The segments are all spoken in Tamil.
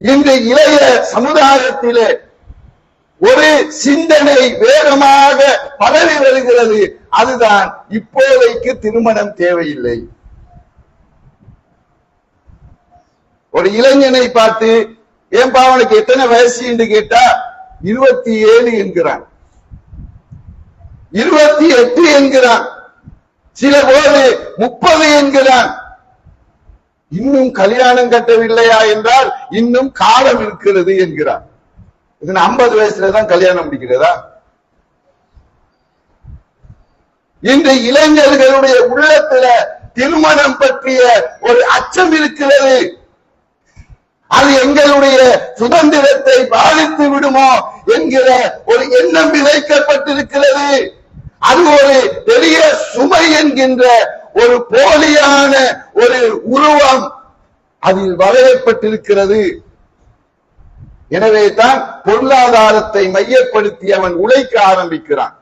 இன்று இளைய சமுதாயத்திலே ஒரு சிந்தனை வேகமாக பரவி வருகிறது. அதுதான் இப்போதைக்கு திருமணம் தேவையில்லை. ஒரு இளைஞனை பார்த்து ஏன்பா அவனுக்கு எத்தனை வயசு என்று கேட்டா இருபத்தி ஏழு என்கிறான். இருபத்தி எட்டு என்கிறான். சில போது முப்பது என்கிறான். இன்னும் கல்யாணம் கட்டவில்லையா என்றால் இன்னும் காலம் இருக்கிறது என்கிறார். இது ஐம்பது வயசுலதான் கல்யாணம் முடிக்கிறதா? இன்று இளைஞர்களுடைய உள்ளத்துல திருமணம் பற்றிய ஒரு அச்சம் இருக்கிறது. அது எங்களுடைய சுதந்திரத்தை பாதித்து விடுமோ என்கிற ஒரு எண்ணம் விதைக்கப்பட்டிருக்கிறது. அது ஒரு பெரிய சுமை என்கின்ற ஒரு போலியான ஒரு உருவம் அதில் வரையப்பட்டிருக்கிறது. எனவே தான் பொருளாதாரத்தை மையப்படுத்தி அவன் உழைக்க ஆரம்பிக்கிறான்.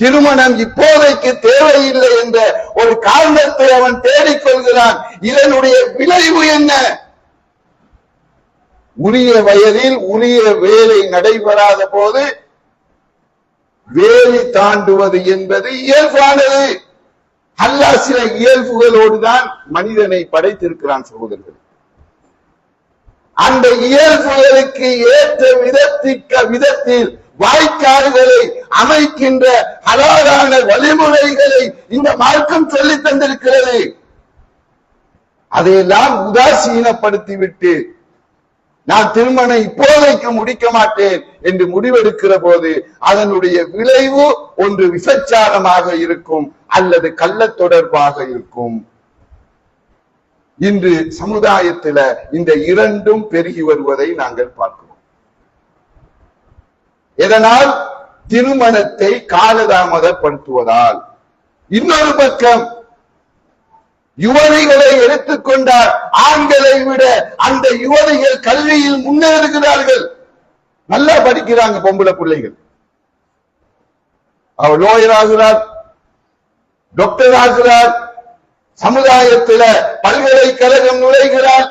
திருமணம் இப்போதைக்கு தேவையில்லை என்ற ஒரு காரணத்தை அவன் தேடிக்கொள்கிறான். இதனுடைய விளைவு என்ன? உரிய வயதில் உரிய வேலை நடைபெறாத போது வேலை தாண்டுவது என்பது இயல்பானது. அல்லாஹ் சில இயல்புகளோடு தான் மனிதனை படைத்திருக்கிறான் சகோதரர்கள். அந்த இயல்புகளுக்கு ஏற்ற விதத்திக்க விதத்தில் வாய்க்கால்களை அமைக்கின்ற அழகான வழிமுறைகளை இந்த மார்க்கம் சொல்லி தந்திருக்கிறது. அதையெல்லாம் உதாசீனப்படுத்திவிட்டு நான் திருமணம் இப்போதைக்கு முடிக்க மாட்டேன் என்று முடிவெடுக்கிற போது அதனுடைய விளைவு ஒன்று விசச்சாரமாக இருக்கும் அல்லது கள்ள தொடர்பாக இருக்கும். இன்று சமுதாயத்தில இந்த இரண்டும் பெருகி வருவதை நாங்கள் பார்க்கிறோம். எதனால்? திருமணத்தை காலதாமதப்படுத்துவதால். இன்னொரு பக்கம் யுவதிகளை எடுத்துக்கொண்டார் ஆண்களை விட அந்த யுவதிகள் கல்வியில் முன்னேறுகிறார்கள். நல்லா படிக்கிறாங்க பொம்பளை பிள்ளைகள். அவர் லோயர் ஆகிறார் டாக்டர் ஆகிறார் சமுதாயத்தில் பல்கலைக்கழகம் நுழைகிறார்.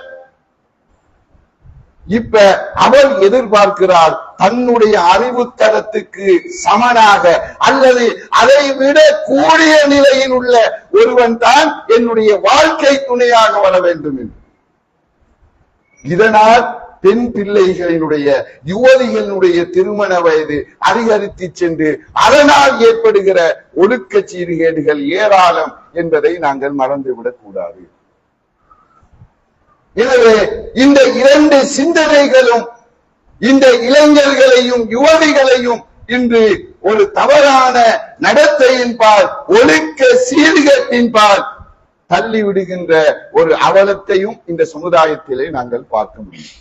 இப்ப அவர் எதிர்பார்க்கிறார் தன்னுடைய அறிவு தரத்துக்கு சமனாக அல்லது அதை விட கூடிய நிலையில் உள்ள ஒருவன் தான் என்னுடைய வாழ்க்கை துணையாக வர வேண்டும் என்று. இதனால் பெண் பிள்ளைகளினுடைய யுவதிகளினுடைய திருமண வயது அதிகரித்து சென்று அதனால் ஏற்படுகிற ஒழுக்க சீர்கேடுகள் ஏராளம் என்பதை நாங்கள் மறந்துவிடக் கூடாது. எனவே இந்த இரண்டு சிந்தனைகளும் இந்த இளைஞர்களையும் யுவதிகளையும் இன்று ஒரு தவறான நடத்தையின் பால் ஒழுக்க சீர்கேட்டின் பால் தள்ளி விடுகின்ற ஒரு அவலத்தையும் இந்த சமுதாயத்திலே நாங்கள் பார்க்க முடியும்.